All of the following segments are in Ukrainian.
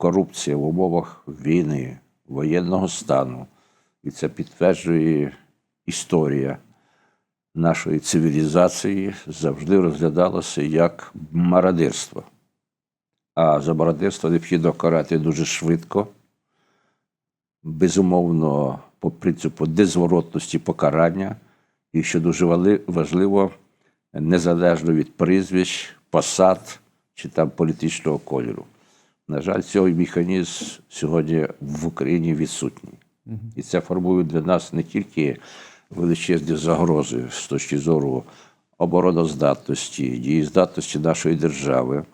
корупція в умовах війни, воєнного стану, і це підтверджує історія нашої цивілізації, завжди розглядалося як мародерство. А за мародерство необхідно карати дуже швидко, безумовно, по принципу незворотності покарання, і що дуже важливо, незалежно від прізвищ, посад чи там політичного кольору. На жаль, цей механізм сьогодні в Україні відсутній. І це формує для нас не тільки величезні загрози з точки зору обороноздатності, дієздатності нашої держави.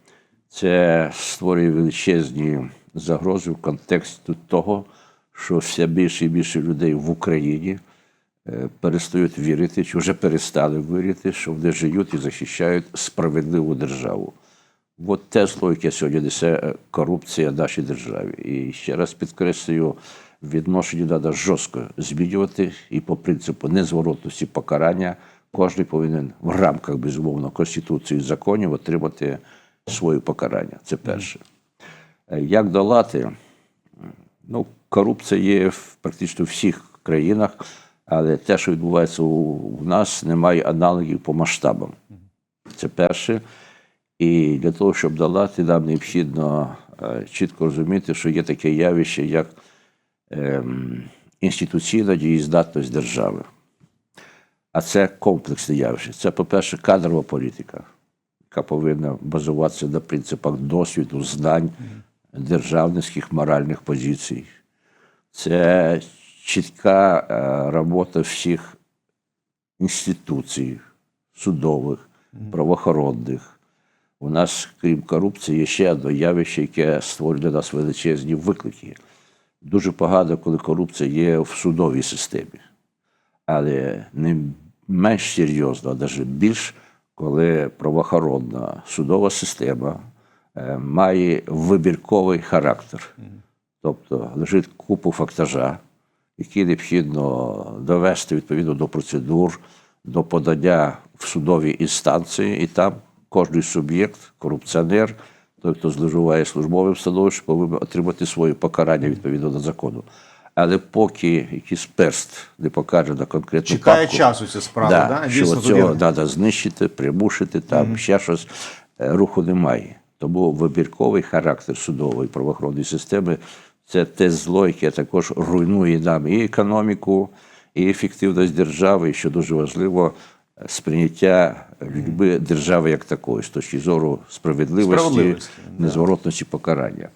Це створює величезні загрози в контексті того, що все більше і більше людей в Україні е, перестають вірити, чи вже перестали вірити, що вони живуть і захищають справедливу державу. От те зло, яке сьогодні несе е, корупція в нашій державі. І ще раз підкреслюю, відношення треба жорстко змінювати і по принципу незворотності покарання кожен повинен в рамках, безумовно, Конституції і законів отримати своє покарання. Це перше. Е, Як долати? Ну, корупція є в практично всіх країнах, але те, що відбувається у, у нас, немає аналогів по масштабам. Це перше. І для того, щоб долати, нам необхідно е, чітко розуміти, що є таке явище, як ем, інституційна дієздатність держави. А це комплексне явище. Це, по-перше, кадрова політика, яка повинна базуватися на принципах досвіду, знань, державницьких моральних позицій. Це чітка е, робота всіх інституцій, судових, правоохоронних. У нас, крім корупції, є ще одне явище, яке створює для нас величезні виклики. Дуже погано, коли корупція є в судовій системі. Але не менш серйозно, а навіть більш, коли правоохоронна судова система е, має вибірковий характер. Тобто лежить купу фактажа, які необхідно довести відповідно до процедур, до подання в судові інстанції, і там кожний суб'єкт, корупціонер, той, хто зловживає службовим становищем, повинен отримати своє покарання відповідно до закону. Але поки якийсь перст не покаже на конкретну Чекає папку, часу ця справа, да, да? що Дійсно, цього тоді- треба знищити, примусити, там ще щось е, руху немає. Тому вибірковий характер судової правоохоронної системи це те зло, яке також руйнує нам і економіку, і ефективність держави, і що дуже важливо, сприйняття людьми держави як такої, з точки зору справедливості, Справедливості, да. незворотності покарання.